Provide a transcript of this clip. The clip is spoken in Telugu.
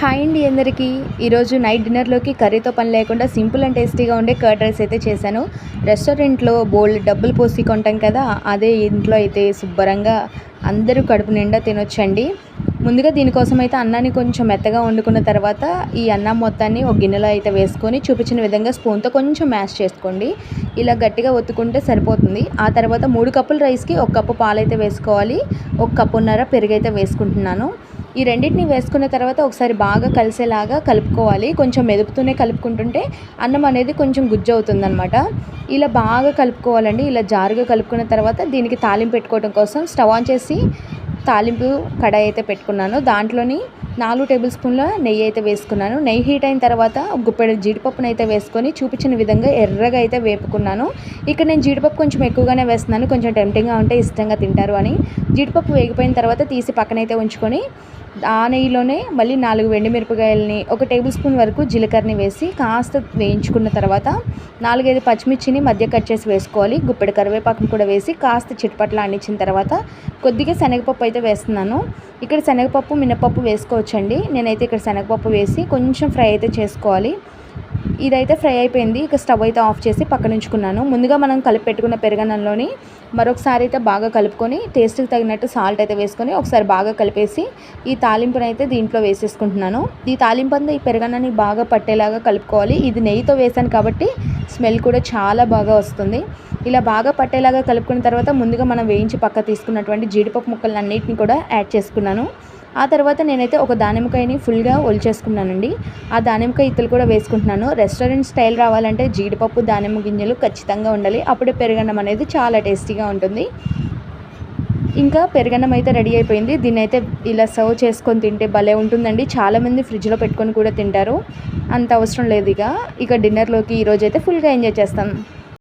హాయ్ అండి అందరికీ. ఈరోజు నైట్ డిన్నర్లోకి కర్రీతో పని లేకుండా సింపుల్ అండ్ టేస్టీగా ఉండే కర్డ్ రైస్ అయితే చేశాను. రెస్టారెంట్లో బోల్డ్ డబ్బులు పోసి కొంటాం కదా అదే ఇంట్లో అయితే శుభ్రంగా అందరూ కడుపు నిండా తినొచ్చండి. ముందుగా దీనికోసం అయితే అన్నాన్ని కొంచెం మెత్తగా వండుకున్న తర్వాత ఈ అన్నం మొత్తాన్ని ఒక గిన్నెలో అయితే వేసుకొని చూపించిన విధంగా స్పూన్తో కొంచెం మ్యాష్ చేసుకోండి. ఇలా గట్టిగా ఒత్తుకుంటే సరిపోతుంది. ఆ తర్వాత మూడు కప్పుల రైస్కి ఒక కప్పు పాలైతే వేసుకోవాలి. ఒక కప్పున్నర పెరుగు అయితే వేసుకుంటున్నాను. ఈ రెండింటిని వేసుకున్న తర్వాత ఒకసారి బాగా కలిసేలాగా కలుపుకోవాలి. కొంచెం మెదుపుతూనే కలుపుకుంటుంటే అన్నం అనేది కొంచెం గుజ్జు అవుతుందనమాట ఇలా బాగా కలుపుకోవాలండి. ఇలా జారుగా కలుపుకున్న తర్వాత దీనికి తాలింపు పెట్టుకోవడం కోసం స్టవ్ ఆన్ చేసి తాలింపు కడాయి అయితే పెట్టుకున్నాను. దాంట్లోని నాలుగు టేబుల్ స్పూన్ల నెయ్యి అయితే వేసుకున్నాను. నెయ్యి హీట్ అయిన తర్వాత గుప్పెడు జీడిపప్పును అయితే వేసుకొని చూపించిన విధంగా ఎర్రగా అయితే వేపుకున్నాను. ఇక్కడ నేను జీడిపప్పు కొంచెం ఎక్కువగానే వేస్తున్నాను. కొంచెం టెంప్టింగ్గా ఉంటే ఇష్టంగా తింటారు అని. జీడిపప్పు వేగిపోయిన తర్వాత తీసి పక్కనైతే ఉంచుకొని ఆ నెయ్యిలోనే మళ్ళీ నాలుగు మిరపకాయలని ఒక టేబుల్ స్పూన్ వరకు జీలకర్రని వేసి కాస్త వేయించుకున్న తర్వాత నాలుగైదు పచ్చిమిర్చిని మధ్య కట్ చేసి వేసుకోవాలి. గుప్పెడు కరివేపాకును కూడా వేసి కాస్త చిట్పట్ల అండించిన తర్వాత కొద్దిగా శనగపప్పు అయితే వేస్తున్నాను. ఇక్కడ శనగపప్పు మినపప్పు వేసుకోవచ్చు. వేసుకోవచ్చండి నేనైతే ఇక్కడ శనగపప్పు వేసి కొంచెం ఫ్రై అయితే చేసుకోవాలి. ఇదైతే ఫ్రై అయిపోయింది. ఇక స్టవ్ అయితే ఆఫ్ చేసి పక్కన ఉంచుకున్నాను. ముందుగా మనం కలిపి పెట్టుకున్న పెరగనంలోని మరొకసారి అయితే బాగా కలుపుకొని టేస్ట్కి తగినట్టు సాల్ట్ అయితే వేసుకొని ఒకసారి బాగా కలిపేసి ఈ తాలింపును అయితే దీంట్లో వేసేసుకుంటున్నాను. ఈ తాలింపు అంతా ఈ పెరగన్నాన్ని బాగా పట్టేలాగా కలుపుకోవాలి. ఇది నెయ్యితో వేసాను కాబట్టి స్మెల్ కూడా చాలా బాగా వస్తుంది. ఇలా బాగా పట్టేలాగా కలుపుకున్న తర్వాత ముందుగా మనం వేయించి పక్క తీసుకున్నటువంటి జీడిపప్పు ముక్కలన్నింటినీ కూడా యాడ్ చేసుకున్నాను. ఆ తర్వాత నేనైతే ఒక దానిమ్మకాయని ఫుల్గా ఒలిచేసుకున్నానండి ఆ దానిమ్మకాయ ఇత్తులు కూడా వేసుకుంటున్నాను. రెస్టారెంట్ స్టైల్ రావాలంటే జీడిపప్పు దానిమ్మ గింజలు ఖచ్చితంగా ఉండాలి. అప్పుడే పెరగన్నం అనేది చాలా టేస్టీగా ఉంటుంది. ఇంకా పెరగన్నం అయితే రెడీ అయిపోయింది. దీన్ని అయితే ఇలా సర్వ్ చేసుకొని తింటే భలే ఉంటుందండి. చాలామంది ఫ్రిడ్జ్లో పెట్టుకొని కూడా తింటారు. అంత అవసరం లేదు ఇక. ఇక డిన్నర్లోకి ఈరోజు అయితే ఫుల్గా ఎంజాయ్ చేస్తాను